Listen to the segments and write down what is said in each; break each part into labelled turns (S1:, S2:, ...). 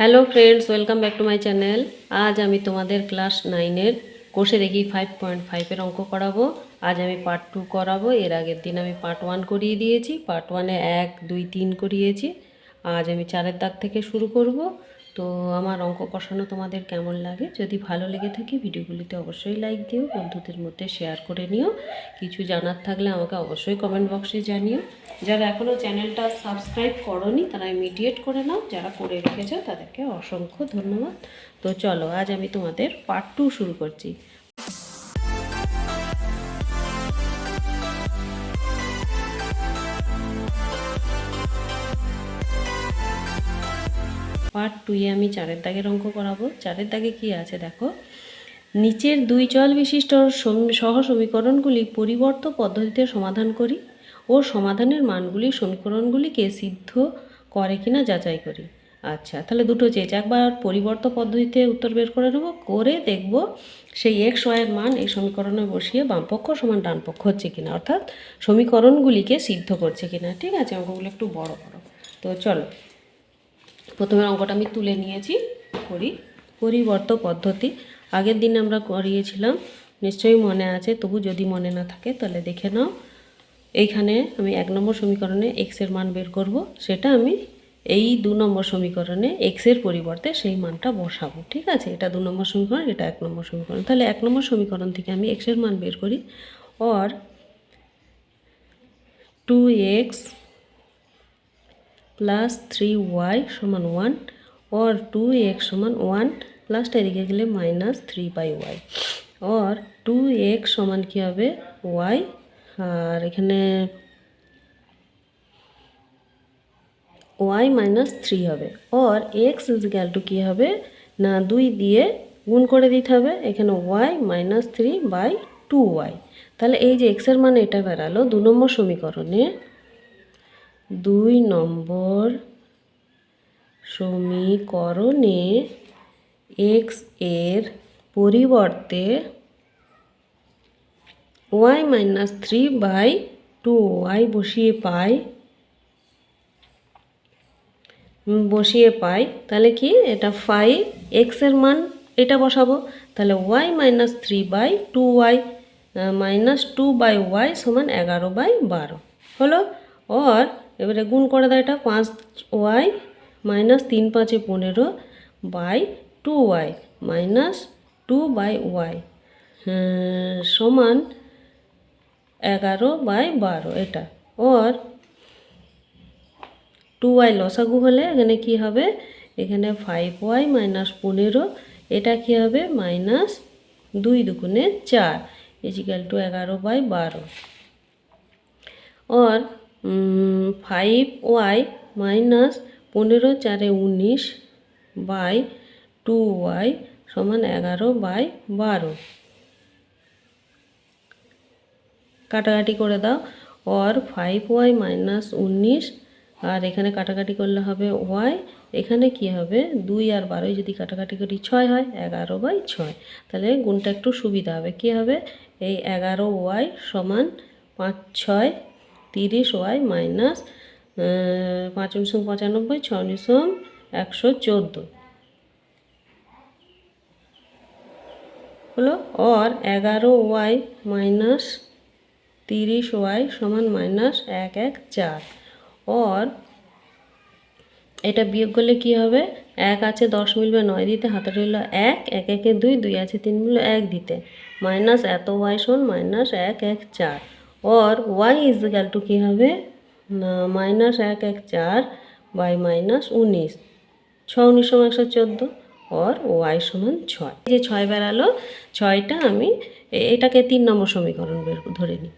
S1: Hello friends welcome back to my channel আজ আমি তোমাদের ক্লাস নাইনের কোষে দেখি ফাইভ পয়েন্ট ফাইভের অঙ্ক করাবো। আজ আমি পার্ট টু করাবো। এর আগের দিন আমি পার্ট ওয়ান করিয়ে দিয়েছি। পার্ট ওয়ানে এক, দুই, তিন করিয়েছি। আজ আমি চারের দাগ থেকে শুরু করব। তো আমার অঙ্ক কষানো তোমাদের কেমন লাগে? যদি ভালো লেগে থাকে ভিডিওগুলিতে অবশ্যই লাইক দিও, বন্ধুদের মধ্যে শেয়ার করে নিও। কিছু জানার থাকলে আমাকে অবশ্যই কমেন্ট বক্সে জানিও। যারা এখনও চ্যানেলটা সাবস্ক্রাইব করনি, তারা ইমিডিয়েট করে নাও। যারা করে রেখেছ, তাদেরকে অসংখ্য ধন্যবাদ। তো চলো, আজ আমি তোমাদের পার্ট টু শুরু করছি। পার্ট টুয়ে আমি চারের দাগের অঙ্ক করাবো। চারের দাগে কি আছে দেখো? নিচের দুই চল বিশিষ্ট সহ সমীকরণগুলি পরিবর্ত পদ্ধতিতে সমাধান করি ও সমাধানের মানগুলি সমীকরণগুলিকে সিদ্ধ করে কিনা যাচাই করি। আচ্ছা তাহলে দুটো চেয়েছে একবার পরিবর্ত পদ্ধতিতে উত্তর বের করে নেব। করে দেখব সেই এক্স ওয়াইয়ের মান এই সমীকরণে বসিয়ে বামপক্ষ সমান ডান পক্ষ হচ্ছে কিনা, অর্থাৎ সমীকরণগুলিকে সিদ্ধ করছে কিনা। ঠিক আছে, অঙ্কগুলো একটু বড় বড় তো চলো। প্রথমে অঙ্কটা আমি তুলে নিয়েছি, করি। পরিবর্ত পদ্ধতি। আগের দিন আমরা করিয়েছিলাম, নিশ্চয়ই মনে আছে, তবু যদি মনে না থাকে তাহলে দেখে নাও। এইখানে আমি এক নম্বর সমীকরণে এক্সের মান বের করব, সেটা আমি এই দু নম্বর সমীকরণে এক্সের পরিবর্তে সেই মানটা বসাবো, ঠিক আছে? এটা দু নম্বর সমীকরণ, এটা এক নম্বর সমীকরণ। তাহলে এক নম্বর সমীকরণ থেকে আমি এক্সের মান বের করি or two x plus three y সমান ওয়ান অর টু এক্স সমান ওয়ান প্লাসটা এদিকে গেলে minus three by y or two x সমান কী হবে ওয়াই আর এখানে ওয়াই মাইনাস থ্রি হবে। Or x is equal to কী হবে? না, দুই দিয়ে গুণ করে দিতে হবে। এখানে y minus three by two y তাহলে এই যে এক্সের মান এটা বেরালো, দু নম্বর সমীকরণে দুই নম্বর সমীকরণে এক্সের পরিবর্তে y minus three by two y বসিয়ে পাই বসিয়ে পাই, তাহলে কি এটা ফাইভ এক্সের মান এটা বসাবো, তাহলে y minus three by two y minus two by y সমান এগারো বাই বারো, হলো? ওর এবারে গুণ করে দেয় এটা পাঁচ ওয়াই মাইনাস তিন পাঁচে পনেরো by two y minus two by y সমান এগারো বাই বারো এটা। ওর টু ওয়াই লসাগু হলে এখানে কি হবে? এখানে ফাইভ ওয়াই মাইনাস পনেরো, এটা কি হবে? মাইনাস দুই দুগুণে চার, ইজিক্যাল টু এগারো বাই বারো। और ফাইভ ওয়াই মাইনাস পনেরো চারে উনিশ বাই টু ওয়াই সমান এগারো বাই বারো। কাটাকাটি করে দাও। অর ফাইভ ওয়াই মাইনাস উনিশ, আর এখানে কাটাকাটি করলে হবে ওয়াই এখানে কি হবে? দুই আর বারোই যদি কাটাকাটি করি ছয় হয়, এগারো বাই ছয়। তাহলে গুণটা একটু সুবিধা হবে। কি হবে? এই এগারো ওয়াই সমান পাঁচ ছয় তিরিশ ওয়াই মাইনাস পাঁচ উনিশম পঁচানব্বই, ছ উনিশম একশো চোদ্দ। হলো অর এগারো ওয়াই মাইনাস তিরিশ ওয়াই সমান মাইনাস এক এক চার। অর এটা বিয়োগ করলে কি হবে? এক আছে দশ মিলবে নয় দিতে, হাতে রইল এক এক একে দুই দুই আছে তিন মিলবে এক দিতে। মাইনাস এত ওয়াই সমান মাইনাস এক এক চার। Or y is equal to কী হবে? না মাইনাস এক এক, চার বাই মাইনাস উনিশ। ছ উনিশ সমান একশো চোদ্দ অর ওয়াই সমান ছয়। যে ছয় বেরালো, ছয়টা আমি এটাকে তিন নম্বর সমীকরণ বের ধরে নিই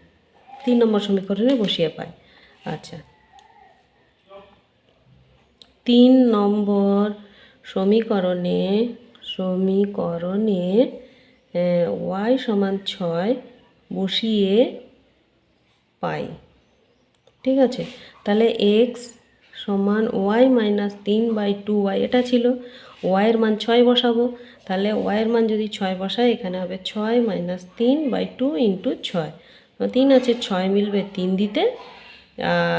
S1: তিন নম্বর সমীকরণে বসিয়ে পাই। আচ্ছা। তিন নম্বর সমীকরণে সমীকরণে ওয়াই সমান ছয় বসিয়ে পাই। ঠিক আছে? তাহলে এক্স সমান ওয়াই মাইনাস তিন বাই টু ওয়াই এটা ছিল। ওয়াইয়ের মান ছয় বসাবো। তাহলে ওয়াইয়ের মান যদি ছয় বসাই এখানে হবে ছয় মাইনাস তিন বাই টু ইন্টু ছয়। তিন আছে ছয় মিলবে তিন দিতে।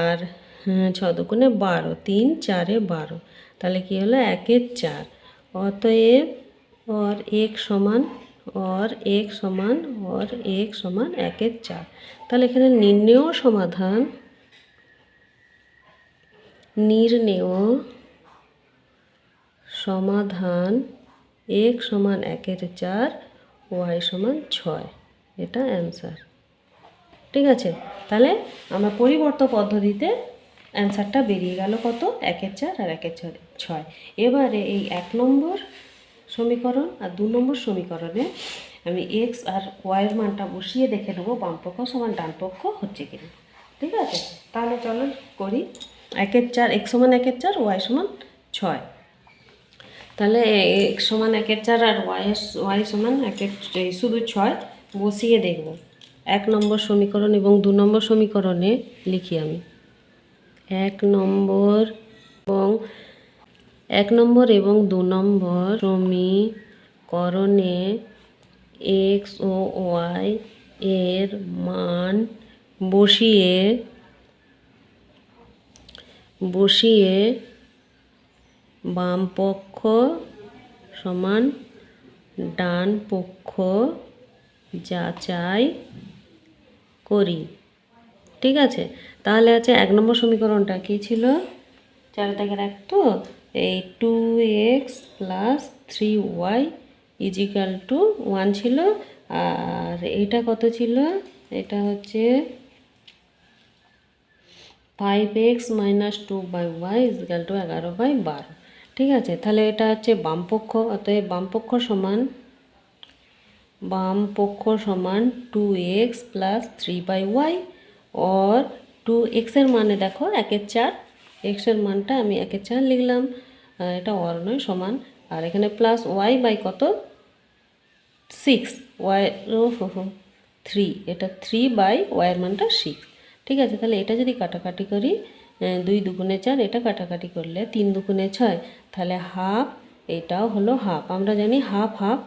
S1: আর হ্যাঁ, ছ দুগুণে বারো তিন চারে বারো। তাহলে কি হলো? একের চার। অতএব অর এক সমান অর এক সমান, অর এক সমান একের চার। তাহলে এখানে নির্ণেয় সমাধান নির্ণেয় সমাধান এক সমান একের চার, ওয়াই সমান ছয়। এটা অ্যান্সার। ঠিক আছে? তাহলে আমার পরিবর্ত পদ্ধতিতে অ্যান্সারটা বেরিয়ে গেল কত? একের চার আর একের ছয়। এবারে এই এক নম্বর সমীকরণ আর দু নম্বর সমীকরণে আমি এক্স আর ওয়াইয়ের মানটা বসিয়ে দেখে নেব, বাম পক্ষ সমান ডান পক্ষ হচ্ছে কিনা। ঠিক আছে? তাহলে চলো করি। একের চার এক সমান একের চার, ওয়াই সমান ছয়। তাহলে এক্স সমান একের চার আর ওয়াই ওয়াই সমান একের শুধু ছয় বসিয়ে দেখব। এক নম্বর সমীকরণ এবং দু নম্বর সমীকরণে লিখি আমি। এক নম্বর এবং এক নম্বর এবং দু নম্বর সমীকরণে এক্স ও ওয়াই এর মান বসিয়ে বসিয়ে বাম পক্ষ সমান ডান পক্ষ যাচাই করি। ঠিক আছে? তাহলে আছে এক নম্বর সমীকরণটা কী ছিল? চার দাগের এক তো? এই two x plus three y is equal to one ছিল। আর এটা কত ছিল? এটা হচ্ছে five x minus two by y is equal to এগারো বাই বারো। ঠিক আছে? তাহলে এটা হচ্ছে বামপক্ষ, অতএব বামপক্ষ সমান বাম পক্ষ সমান two x plus three by y or two এক্সের মানে দেখো, একের চার এক্সের মানটা আমি একের চার লিখলাম এটা অর নয়, সমান। আর এখানে প্লাস ওয়াই বাই কত? সিক্স ওয়াই থ্রি এটা থ্রি বাই ওয়াইয়ের মানটা সিক্স ঠিক আছে, তাহলে এটা যদি কাটাকাটি করি দুই দুগুণে চার, এটা কাটাকাটি করলে তিন দুগুণে ছয়। তাহলে হাফ এটাও হলো হাফ আমরা জানি হাফ হাফ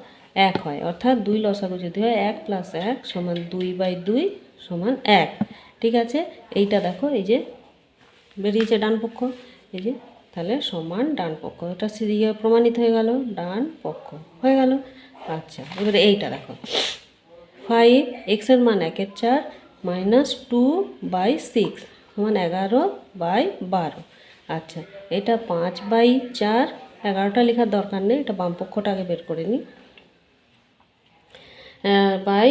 S1: এক হয়। অর্থাৎ দুই লসাগু যদি হয়, এক প্লাস এক সমান দুই বাই দুই সমান এক। ঠিক আছে, এইটা দেখো, এই যে বেরিয়েছে ডান পক্ষ। এই যে, তাহলে সমান ডান পক্ষ। এটা সিরিয়া প্রমাণিত হয়ে গেল, ডান পক্ষ হয়ে গেল। আচ্ছা এবারে এইটা দেখো। ফাইভ এক্সের মান একের চার মাইনাস টু বাই সিক্স সমান এগারো বাই বারো। আচ্ছা এটা পাঁচ বাই চার, এগারোটা লেখার দরকার নেই, এটা বামপক্ষটা আগে বের করে নিই বাই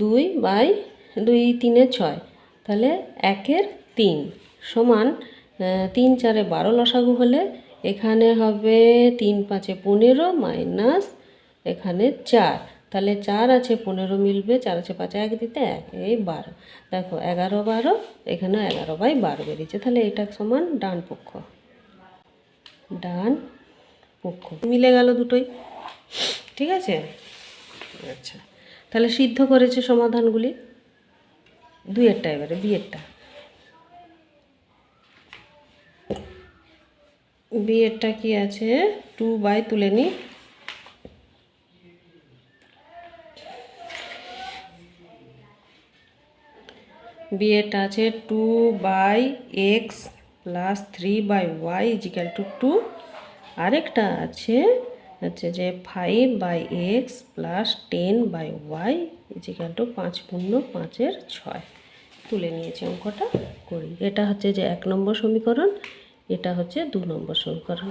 S1: দুই বাই দুই তিনে ছয়, তাহলে একের তিন। সমান তিন চারে বারো লসাগু হলে এখানে হবে তিন পাঁচে পনেরো মাইনাস এখানে চার। তাহলে চার আছে পনেরো মিলবে, চার আছে পাঁচে এক দিতে এক, এই বারো। দেখো, এগারো বারো, এখানে এগারো বাই বারো বেরিয়েছে। তাহলে এটা সমান ডান পক্ষ। ডান পক্ষ। মিলে গেল দুটোই। ঠিক আছে? আচ্ছা। তাহলে সিদ্ধ করেছে সমাধানগুলি। দুইয়েরটা এবারে, বিয়েরটা। বিয়েরটা কি আছে? টু বাই তুলে নি। বিয়েরটা আছে two by x plus three by y is equal to two. আরেকটা আছে, হচ্ছে যে five by x plus ten by y is equal to পাঁচ পূর্ণ পাঁচের ছয়। তুলে নিয়েছি অঙ্কটা করি। এটা হচ্ছে যে এক নম্বর সমীকরণ। এটা হচ্ছে দু নম্বর সমীকরণ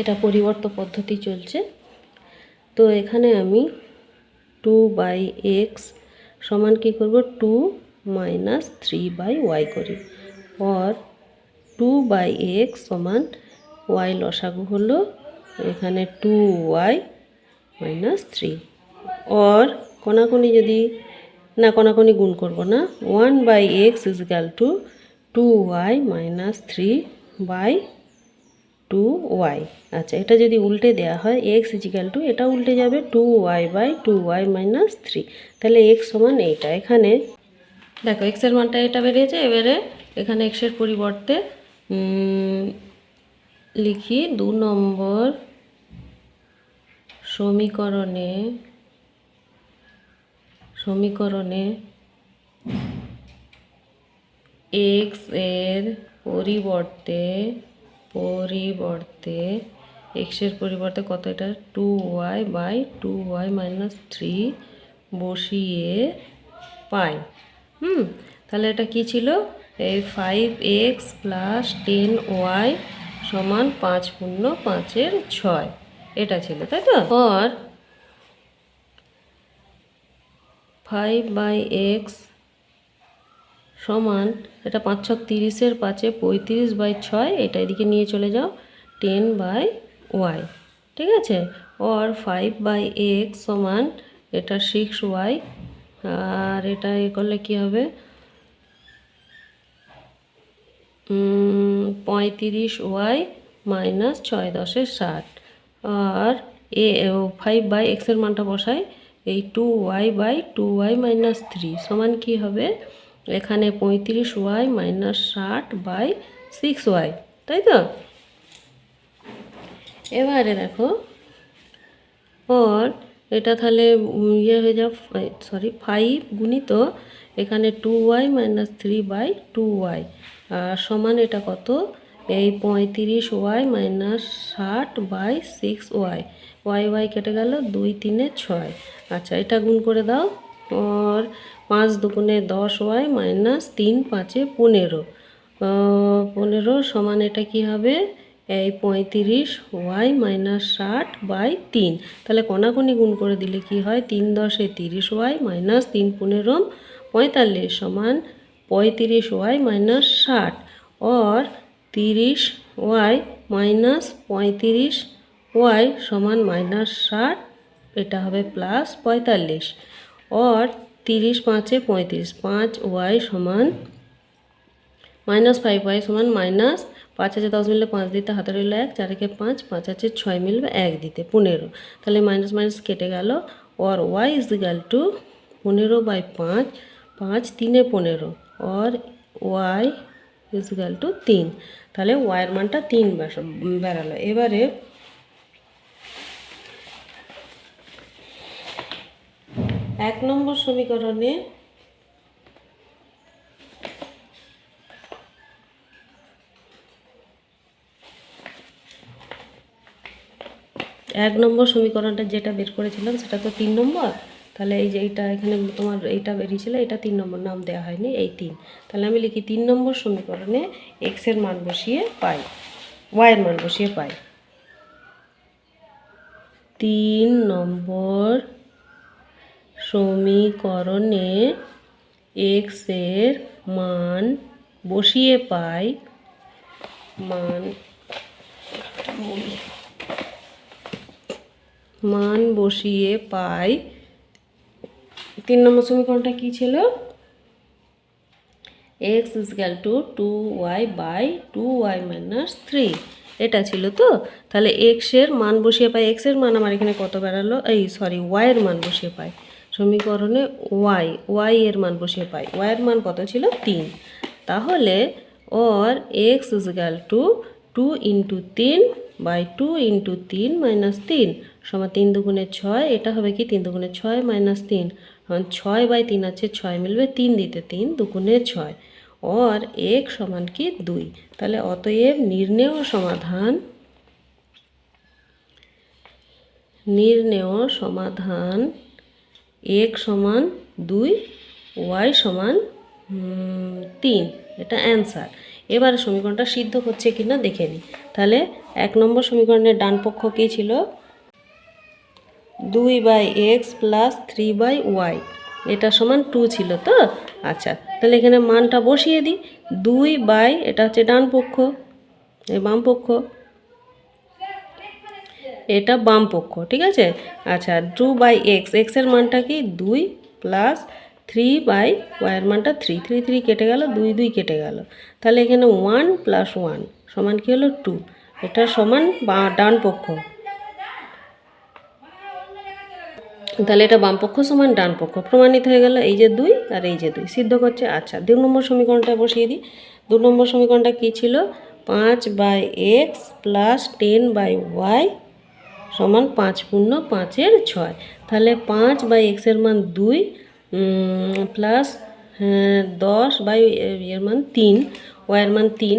S1: এটা পরিবর্ত পদ্ধতি চলছে। তো এখানে আমি টু বাই এক্স সমান কী করব? Two minus three by y করি। অর টু বাই এক্স সমান ওয়াই লসাগু হলো এখানে two y minus three. Or কোনাকুনি যদি না কোনাকুনি গুণ করব না। One by x is equal to two y minus three by two y আচ্ছা এটা যদি উল্টে দেওয়া হয় এক্স ইজিক্যাল টু এটা উল্টে যাবে two y by two y minus three তাহলে এক্স সমান এইটা। এখানে, দেখো এক্সের মানটা এটা বেরিয়েছে, এবারে এখানে এক্সের পরিবর্তে লিখি দু নম্বর সমীকরণে সমীকরণে এক্সের পরিবর্তে পরিবর্তে এক্সের পরিবর্তে কত এটা? Two y by two y minus three বসিয়ে পাই। হুম, তাহলে এটা কি ছিল? এই five x plus ten y সমান পাঁচ শূন্য পাঁচের ছয়। এটা ছিল, তাই তো? আর ফাইভ বাই এক্স সমান এটা পাঁচ ছক তিরিশের পাঁচে পঁয়ত্রিশ বাই ছয়, এটা এদিকে নিয়ে চলে যাও, টেন বাই ওয়াই, ঠিক আছে? ওর ফাইভ বাই এক্স সমান এটা সিক্স ওয়াই আর এটা এ করলে কী হবে? পঁয়ত্রিশ ওয়াই মাইনাস ছয় দশে ষাট, আর এ ফাইভ বাই এক্সের মানটা বসাই, এই two y by two y minus three সমান কী হবে? এখানে পঁয়ত্রিশ ওয়াই মাইনাস ষাট বাই সিক্স ওয়াই, তাই তো? এবারে দেখো, ওর এটা তাহলে ইয়ে হয়ে যাও সরি ফাইভ গুণিত এখানে two y minus three by two y, আর সমান এটা কত? এই পঁয়ত্রিশ ওয়াই মাইনাস ষাট by six y y y কেটে গেল দুই তিনে ছয় আচ্ছা এটা গুণ করে দাও, ওর পাঁচ দুগুণে দশ ওয়াই মাইনাস তিন পাঁচে পনেরো। পনেরো সমান এটা কি হবে? এই পঁয়ত্রিশ ওয়াই মাইনাস ষাট বাই তিন। তাহলে কোনাকুনি গুণ করে দিলে কি হয়? তিন দশে তিরিশ ওয়াই মাইনাস তিন পনেরো পঁয়তাল্লিশ সমান পঁয়ত্রিশ ওয়াই মাইনাস ষাট। অর তিরিশ ওয়াই মাইনাস পঁয়ত্রিশ ওয়াই সমান মাইনাস ষাট, এটা হবে প্লাস পঁয়তাল্লিশ। অর তিরিশ পাঁচে পঁয়ত্রিশ, পাঁচ ওয়াই সমান মাইনাস ফাইভ ওয়াই সমান মাইনাস পাঁচ আছে দশ মিললে পাঁচ দিতে হাতে রইল এক চারেকে পাঁচ পাঁচ আছে ছয় মিলবে এক দিতে, পনেরো। তাহলে মাইনাস মাইনাস কেটে গেল or y is equal to পনেরো বাই পাঁচ পাঁচ তিনে পনেরো or y is equal to তিন। তাহলে ওয়াইয়ের মানটা তিন বেরালো। এবারে এক নম্বর সমীকরণে এক নম্বর সমীকরণটা যেটা বের করেছিলাম, সেটা তো তিন নম্বর। তাহলে এই যে এইটা এখানে তোমার এইটা বেরিয়েছিল, এটা তিন নম্বর, নাম দেওয়া হয়নি, এই তিন। তাহলে আমি লিখি তিন নম্বর সমীকরণে এক্সের মান বসিয়ে পাই ওয়াই এর মান বসিয়ে পাই। তিন নম্বর সমীকরণে এক্সের মান বসিয়ে পাই, মান মান বসিয়ে পাই, তিন নম্বর সমীকরণটা কী ছিল? X is equal to two y by two y minus three এটা ছিল তো? তাহলে এক্সের মান বসিয়ে পাই এক্সের মান আমার এখানে কত বেরালো এই সরি ওয়াইয়ের মান বসিয়ে পাই। সমীকরণে ওয়াই ওয়াই এর মান বসিয়ে পাই। ওয়াইয়ের মান কত ছিল? তিন। তাহলে or x is equal to two into তিন বাই টু ইন্টু তিন মাইনাস তিন। সমান তিন দুগুণে ছয়, এটা হবে কি? তিন দুগুণে ছয় মাইনাস তিন। কারণ ছয় বাই তিন আছে, ছয় মিলবে তিন দিতে তিন দুগুণে ছয়। ওর এক সমান কি? দুই। তাহলে অতএব নির্ণেয় সমাধান নির্ণেয় সমাধান এক সমান দুই, ওয়াই সমান তিন। এটা অ্যান্সার এবার সমীকরণটা সিদ্ধ হচ্ছে কি না দেখে নিই। তাহলে এক নম্বর সমীকরণের ডান পক্ষ কী ছিল? দুই by x plus three by y. এটা সমান টু ছিল তো? আচ্ছা তাহলে এখানে মানটা বসিয়ে দিই। দুই বাই, এটা হচ্ছে ডান পক্ষ বাম পক্ষ। এটা বাম পক্ষ, ঠিক আছে? আচ্ছা টু বাই এক্স এক্সের মানটা কি? দুই প্লাস থ্রি বাই ওয়াইয়ের মানটা থ্রি থ্রি থ্রি কেটে গেল, দুই দুই কেটে গেল। তাহলে এখানে ওয়ান প্লাস ওয়ান সমান কী হলো? টু এটা সমান বা, ডান পক্ষ। তাহলে এটা বাম পক্ষ সমান ডান পক্ষ। প্রমাণিত হয়ে গেল এই যে দুই আর এই যে দুই। সিদ্ধ করছে? আচ্ছা দু নম্বর সমীকরণটা বসিয়ে দিই। দু নম্বর সমীকরণটা কী ছিল? পাঁচ by x plus ten by y সমান পাঁচ পূর্ণ পাঁচের ছয়। তাহলে পাঁচ বাই এক্সের মান দুই প্লাস দশ বাই এর মান তিন ওয়াইয়ের মান তিন।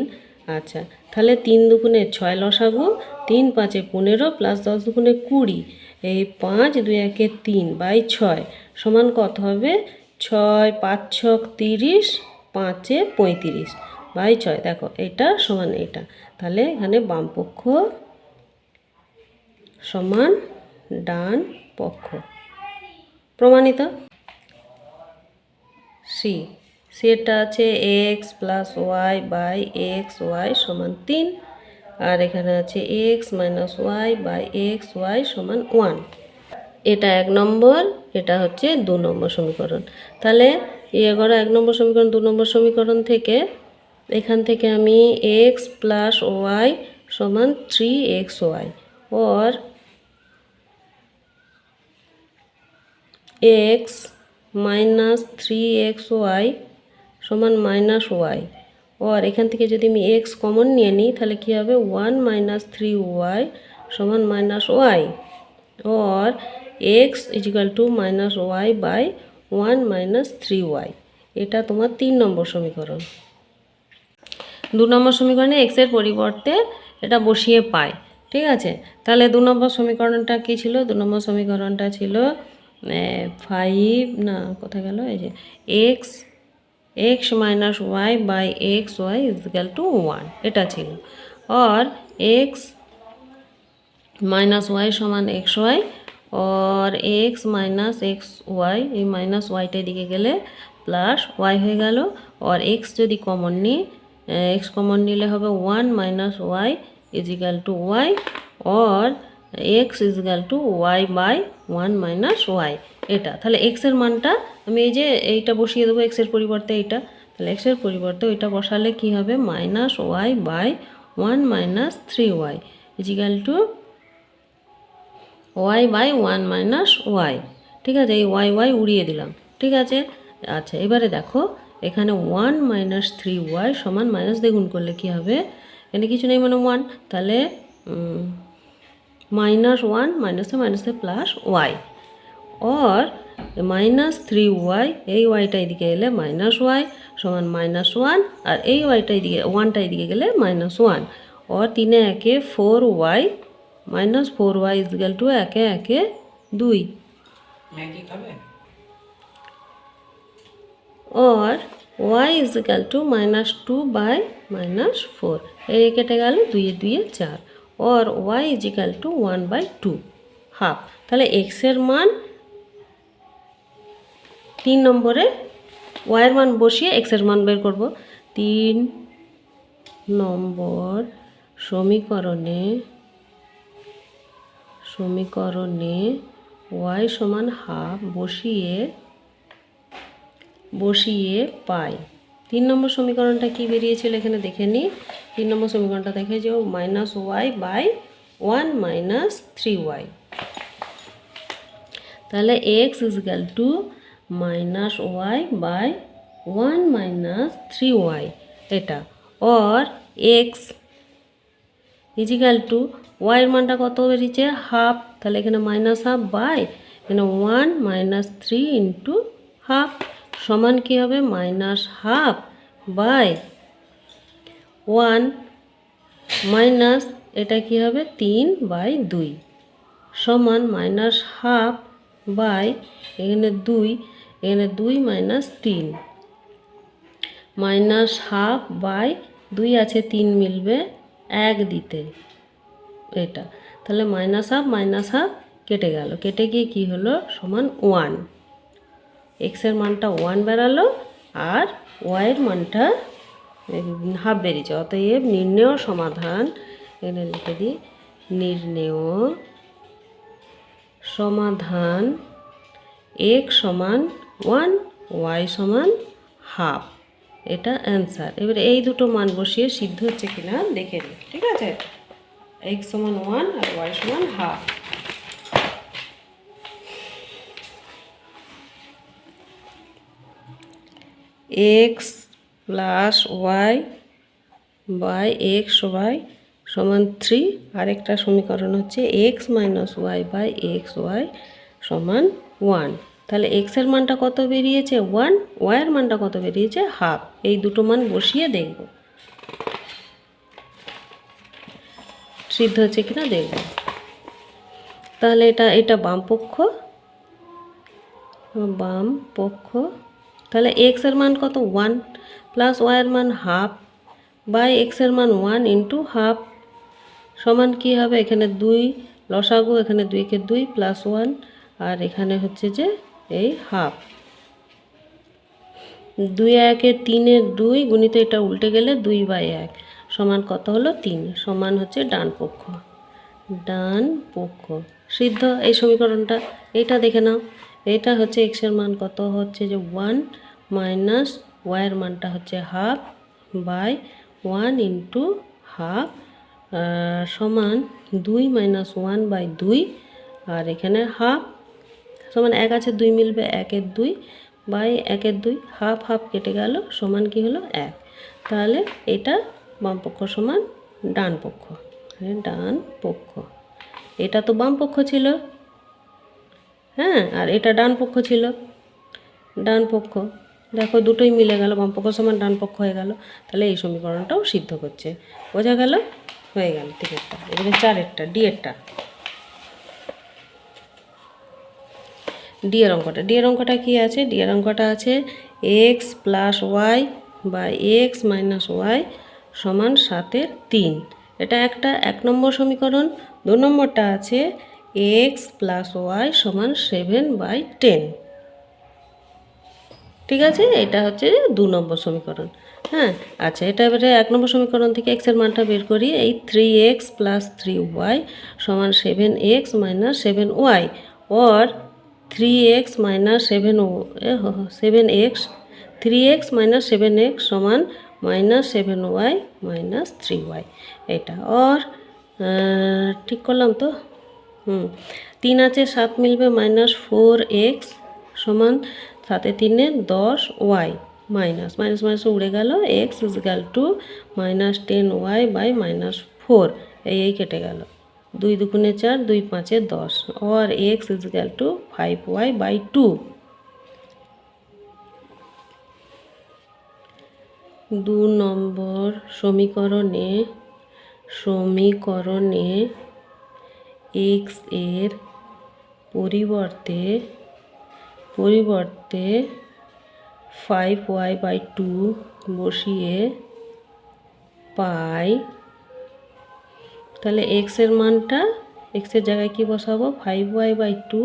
S1: আচ্ছা তাহলে তিন দুগুণে ছয় লসাগু, তিন পাঁচে পনেরো প্লাস দশ দুগুণে কুড়ি। এই পাঁচ দুই একে তিন বাই ছয় সমান কত হবে? ছয় পাঁচ ছক তিরিশ, পাঁচে পঁয়ত্রিশ বাই ছয়। দেখো, এটা সমান এটা। তাহলে এখানে বাম পক্ষ সমান ডান পক্ষ। প্রমাণিত? সি সেটা আছে x plus y by x y সমান তিন। আর এখানে আছে x minus y by x y সমান ওয়ান এটা এক নম্বর, এটা হচ্ছে দু নম্বর সমীকরণ। তাহলে করো এক নম্বর সমীকরণ, দু নম্বর সমীকরণ থেকে এখান থেকে আমি এক্স প্লাস ওয়াই সমান three x y or x minus three x y সমান মাইনাস ওয়াই আর এখান থেকে যদি আমি এক্স কমন নিয়ে নিই, তাহলে কী হবে? ওয়ান মাইনাস থ্রি ওয়াই সমান minus y or x is equal to minus y by one minus three y এটা তোমার তিন নম্বর সমীকরণ। দু নম্বর সমীকরণে এর পরিবর্তে এটা বসিয়ে পাই ঠিক আছে? তাহলে দু নম্বর সমীকরণটা কী ছিল? দু নম্বর সমীকরণটা ছিল ফাইভ না, কোথায় গেল? এই যে x x minus y by x y is equal to one এটা ছিল। আর এক্স মাইনাস ওয়াই সমান এক্স ওয়াই আর এক্স মাইনাস এক্স ওয়াই এই মাইনাস ওয়াইটা দিকে গেলে প্লাস ওয়াই হয়ে গেল। আর এক্স যদি কমন নিই এক্স কমন নিলে হবে one minus y is equal to y R x is equal to y by one minus y এটা, তাহলে এক্সের মানটা আমি এই যে এইটা বসিয়ে দেবো এক্সের পরিবর্তে এইটা। তাহলে এক্সের পরিবর্তে ওইটা বসালে কি হবে? Minus y by one minus three y is equal to y by one minus y ঠিক আছে? এই ওয়াই ওয়াই উড়িয়ে দিলাম। ঠিক আছে? আচ্ছা এবারে দেখো, এখানে ওয়ান মাইনাস থ্রি ওয়াই সমান মাইনাস দ্বিগুণ করলে কি হবে? এখানে কিছু নেই মানে ওয়ান তাহলে মাইনাস ওয়ান মাইনাসে মাইনাসে plus y or minus three y এই ওয়াইটা এদিকে এলে মাইনাস ওয়াই সমান মাইনাস ওয়ান আর এই ওয়াইটা এদিকে ওয়ানটা এদিকে গেলে মাইনাস ওয়ান অর তিনে একে four y minus four y is equal to একে একে দুই. Or y is equal to minus 2 by minus 4 এই কেটে গেল দুইয়ে দুইয়ে চার। y is equal to 1 by 2 half. তাহলে এর মান তিন নম্বরে এর মান বসিয়ে এর মান বের করব। তিন নম্বর সমীকরণে সমীকরণে y সমান হাফ বসিয়ে বসিয়ে পাই। তিন নম্বর সমীকরণটা কি বেরিয়েছিল এখানে দেখে নিই তিন নম্বর সমীকরণটা দেখে যে minus y by one minus three y তাহলে x is equal to minus y by one minus three y এটা। Or x is equal to ওয়াইয়ের মানটা কত বেরিয়েছে হাফ তাহলে এখানে মাইনাস হাফ বাই এখানে one minus three into half সমান কী হবে? Minus half by one minus এটা কি হবে? তিন বাই দুই সমান মাইনাস হাফ বাই এখানে দুই এখানে দুই মাইনাস তিন। মাইনাস হাফ বাই দুই আছে, তিন মিলবে এক দিতে এটা। তাহলে মাইনাস হাফ মাইনাস হাফ কেটে গেল। কেটে গিয়ে কি হলো? সমান ওয়ান। এক্সের মানটা ওয়ান বেরালো আর ওয়াইয়ের মানটা হাফ বেরিয়েছে, অতএব নির্ণেয় সমাধান এখানে লিখে দিই। নির্ণেয় সমাধান এক্স সমান ওয়ান, ওয়াই সমান হাফ। এটা অ্যান্সার। এবারে এই দুটো মান বসিয়ে সিদ্ধ হচ্ছে কিনা দেখে নিই, ঠিক আছে? এক্স সমান ওয়ান আর ওয়াই সমান half. X plus y by x y সমান থ্রি। আরেকটা সমীকরণ হচ্ছে x minus y by x y সমান ওয়ান। তাহলে এক্সের মানটা কত বেরিয়েছে? ওয়ান। ওয়াইয়ের মানটা কত বেরিয়েছে? হাফ। এই দুটো মান বসিয়ে দেখব। সিদ্ধ হচ্ছে কিনা দেখব। তাহলে এটা এটা বাম পক্ষ। বাম পক্ষ। তাহলে এক্সের মান কত? ওয়ান। প্লাস ওয়াই এর মান হাফ বাই এক্সের মান ওয়ান ইন্টু হাফ সমান কি হবে? এখানে দুই লসাগু, এখানে দুইকে দুই প্লাস ওয়ান, আর এখানে হচ্ছে যে এই হাফ। দুই একের তিনের দুই গুণিত এটা উল্টে গেলে দুই বাই এক সমান কত হলো? তিন সমান হচ্ছে ডান পক্ষ। ডান পক্ষ। সিদ্ধ এই সমীকরণটা। এইটা দেখে নাও। এটা হচ্ছে এক্সের মান কত? হচ্ছে যে ওয়ান মাইনাস ওয়াইয়ের মানটা হচ্ছে half by one into half সমান দুই মাইনাস ওয়ান বাই দুই, আর এখানে হাফ, সমান এক আছে দুই মিলবে একের দুই বাই একের দুই, হাফ হাফ কেটে গেল, সমান কি হলো এক। তাহলে এটা বাম পক্ষ সমান ডান পক্ষ এই ডান পক্ষ। এটা তো বাম পক্ষ ছিল হ্যাঁ আর এটা ডান পক্ষ ছিল, ডান পক্ষ। দেখো দুটোই মিলে গেল বাম পক্ষ সমান ডান পক্ষ হয়ে গেল। তাহলে এই সমীকরণটাও সিদ্ধ করছে। বোঝা গেল? হয়ে গেল তিনেরটা এবারে চারেরটা ডি এরটা ডি অঙ্কটা। ডি এর অঙ্কটা কী আছে? ডি এর অঙ্কটা আছে এক্স প্লাস ওয়াই বা এক্স মাইনাস ওয়াই সমান সাতের তিন। এটা একটা এক নম্বর সমীকরণ। দু নম্বরটা আছে এক্স প্লাস ওয়াই সমান সেভেন বাই টেন ঠিক আছে? এটা হচ্ছে দু নম্বর সমীকরণ। হ্যাঁ? আচ্ছা এটা এবারে এক নম্বর সমীকরণ থেকে এক্সের মানটা বের করি। এই three x plus three y সমান seven x minus seven y or three x minus seven O seven x three x minus seven x সমান minus seven y minus three y এটা। অর ঠিক করলাম তো? হুম। তিন আছে, সাত মিলবে মাইনাস ফোর এক্স সমান সাতে তিনে দশ ওয়াই, মাইনাস মাইনাস মাইনাস উড়ে গেল, x is equal to minus ten y by minus four, এই কেটে গেল। দুই দুগুণে চার, দুই পাঁচে দশ or x is equal to five y by two. দু নম্বর সমীকরণে সমীকরণে এক্সের পরিবর্তে পরিবর্তে ফাইভ ওয়াই বাই টু বসিয়ে পাই। তাহলে এক্সের মানটা এক্সের জায়গায় কি বসাবো? Five y by two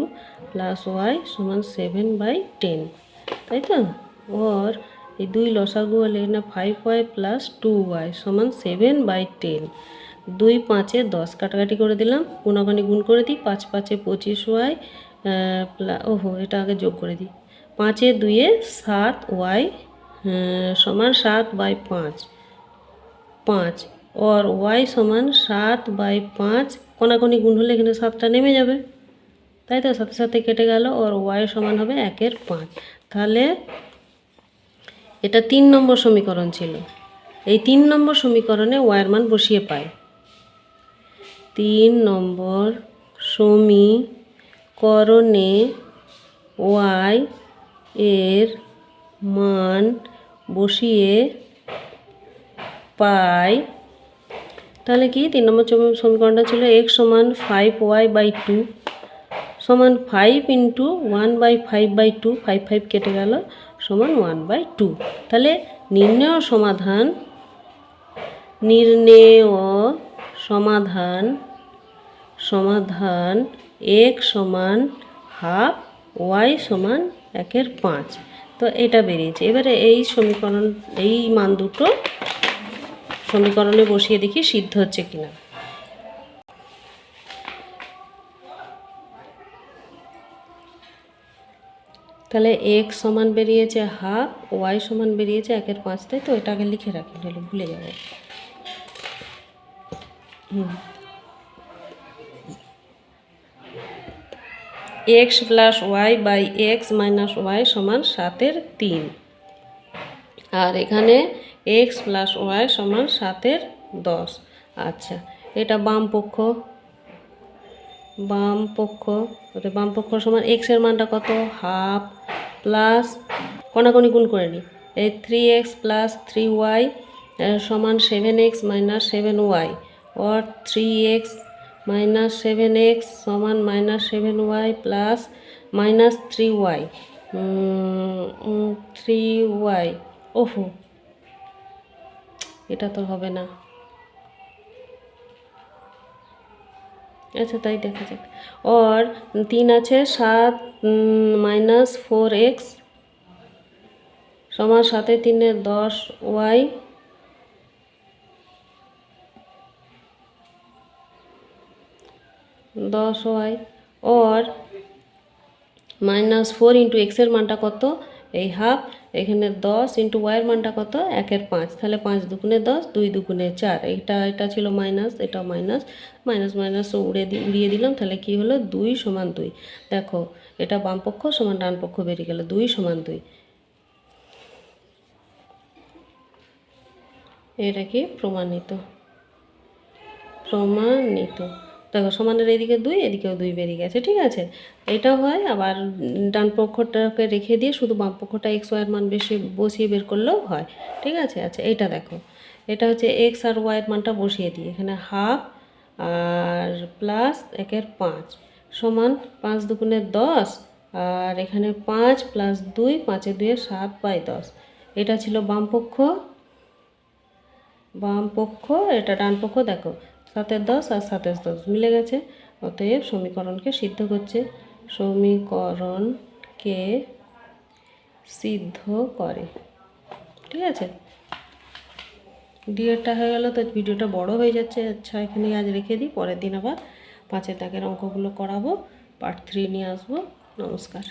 S1: plus y সমান সেভেন বাই টেন তাই তো? ওর এই দুই লসাগু হলে না five y plus two y সমান সেভেন বাই টেন দুই পাঁচে দশ কাটাকাটি করে দিলাম, গুণাগুণি গুণ করে দিই, পাঁচ পাঁচে পঁচিশ ওয়াই ওহো, এটা আগে যোগ করে দিই। পাঁচে দুইয়ে সাত ওয়াই সমান সাত বাই পাঁচ। পাঁচ। ওর ওয়াই সমান সাত বাই পাঁচ, কোনাকুনি গুণ হলে এখানে সাতটা নেমে যাবে। তাই তো? সাথে সাথে কেটে গেল ওর ওয়াই সমান হবে একের পাঁচ। তাহলে এটা তিন নম্বর সমীকরণ ছিল। এই তিন নম্বর সমীকরণে ওয়াইয়ের মান বসিয়ে পাই। তিন নম্বর সমীকরণে ওয়াই এর মান বসিয়ে পাই। তাহলে কি? তিন নম্বর সমীকরণটা ছিল এক্স সমান ফাইভ ওয়াই বাই টু সমান five into one by five by two five five কেটে গেল, সমান ওয়ান বাই টু তাহলে নির্ণেয় সমাধান নির্ণেয় সমাধান সমাধান এক সমান হাফ, ওয়াই সমান একের পাঁচ। তো এটা বেরিয়েছে। এবারে এই সমীকরণ, এই মান দুটো সমীকরণে বসিয়ে দেখি সিদ্ধ হচ্ছে কিনা। তাহলে এক্স সমান বেরিয়েছে হাফ, ওয়াই সমান বেরিয়েছে একের পাঁচ, তাই তো? এটা আগে লিখে রাখি নাহলে ভুলে যাব। X plus y by x minus y সমান সাতের তিন। আর এখানে এক্স প্লাস ওয়াই সমান সাতের দশ। আচ্ছা এটা বাম পক্ষ। বাম পক্ষ বাম পক্ষ সমান এক্সের মানটা কত? হাফ প্লাস কোনাকুনি গুণ করে নিই এই three x plus three y সমান seven x minus seven y, or three x minus seven x সমান minus seven y plus minus three y. Three y. ওহো, এটা তো হবে না। আচ্ছা তাই দেখা যাক। ওর তিন আছে, সাত মাইনাস ফোর এক্স সমান সাথে তিনে দশ ওয়াই দশ y or minus four into এক্সের মানটা কত? এই হাফ এখানে দশ ইন্টু ওয়াইয়ের মানটা কত? একের পাঁচ। তাহলে পাঁচ দুগুণে দশ, দুই দুগুণে চার। এটা এটা ছিল মাইনাস এটা মাইনাস মাইনাস মাইনাস উড়ে দি উড়িয়ে দিলাম। তাহলে কি হলো? দুই সমান দুই। দেখো, এটা বাম পক্ষ সমান ডান পক্ষ বেরিয়ে গেল। দুই সমান দুই। এটা কি? প্রমাণিত। প্রমাণিত। দেখো সমানের এদিকে দুই, এদিকেও দুই বেরিয়ে গেছে, ঠিক আছে? এটা হয়, আবার ডান পক্ষটাকে রেখে দিয়ে শুধু বাম পক্ষটা এক্স ওয়াইয়ের মান বেশি বসিয়ে বের করলেও হয়, ঠিক আছে? আচ্ছা এটা দেখো, এটা হচ্ছে এক্স আর ওয়াইয়ের মানটা বসিয়ে দিই, এখানে হাফ আর প্লাস একের পাঁচ, সমান পাঁচ দুগুণে দশ, আর এখানে পাঁচ প্লাস দুই, পাঁচে দুয়ে সাত বাই দশ, এটা ছিল বাম পক্ষ বাম পক্ষ, এটা ডান পক্ষ, দেখো সাতের দশ আর সাতের দশ মিলে গেছে। অতএব সমীকরণকে সিদ্ধ করছে। সমীকরণকে সিদ্ধ করে। ঠিক আছে? ডিএডটা হয়ে গেল, তো ভিডিওটা বড় হয়ে যাচ্ছে। আচ্ছা এখানে আজ রেখে দিই। পরের দিন আবার পাঁচের দাগের অঙ্কগুলো করাবো। পার্ট থ্রি নিয়ে আসব। নমস্কার।